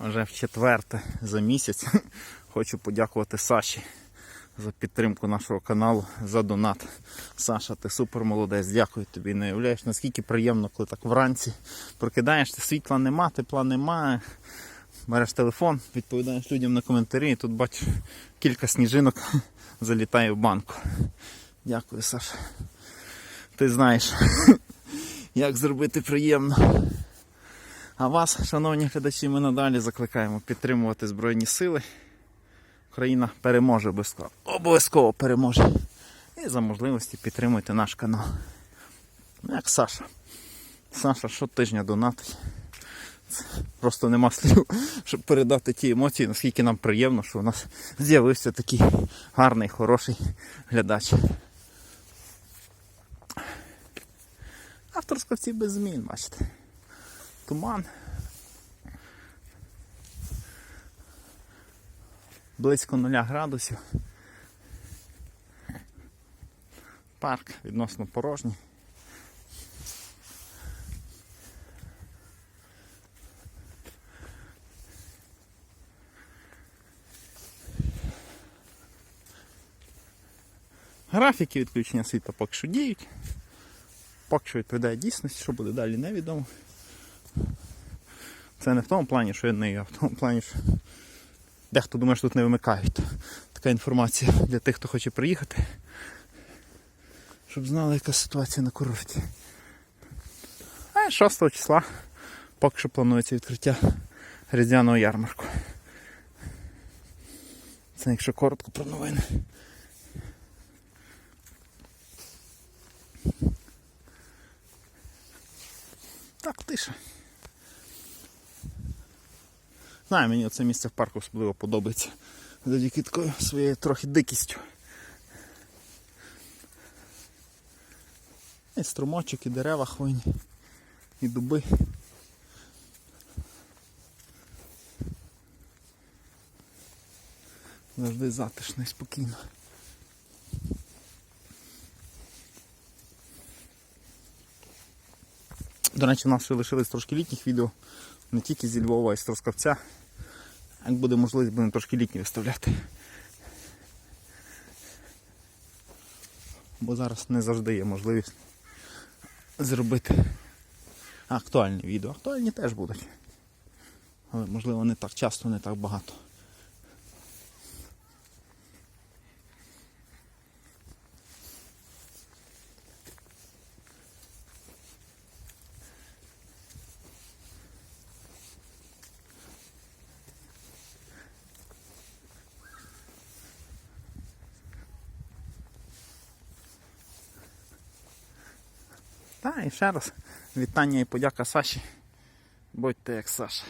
Вже в четверте за місяць хочу подякувати Саші за підтримку нашого каналу, за донат. Саша, ти супер молодець, дякую тобі. Не уявляєш, наскільки приємно, коли так вранці прокидаєшся, світла нема, тепла нема. Береш телефон, відповідаєш людям на коментарі, і тут бачиш кілька сніжинок залітає в банку. Дякую, Саша. Ти знаєш, як зробити приємно. А вас, шановні глядачі, ми надалі закликаємо підтримувати Збройні Сили. Україна переможе обов'язково. Обов'язково переможе. І за можливості підтримуйте наш канал. Ну, Як Саша. Саша щотижня донатить. Просто нема слів, щоб передати ті емоції, наскільки нам приємно, що у нас з'явився такий гарний, хороший глядач. Авторськовці без змін, бачите. Туман. Близько нуля градусів. Парк відносно порожній. Графіки відключення світла поки що діють. Поки що відповідає дійсності, що буде далі, невідомо. Це не в тому плані, що я не а в тому плані, що дехто думає, що тут не вимикають. Така інформація для тих, хто хоче приїхати, щоб знали, яка ситуація на курорті. А 6 числа поки що планується відкриття різдвяного ярмарку. Це якщо коротко про новини. Так, тиша. Знаю, мені це місце в парку особливо подобається. Завдяки такою своєю трохи дикістю. І струмочок, і дерева хвойні, і дуби. Завжди затишно і спокійно. До речі, у нас ще лишилось трошки літніх відео, не тільки зі Львова, а й з Трускавця. Як буде можливість, будемо трошки літні виставляти. Бо зараз не завжди є можливість зробити актуальні відео. Актуальні теж будуть. Але можливо не так часто, не так багато. Та і ще раз вітання і подяка Саші. Будьте як Саша.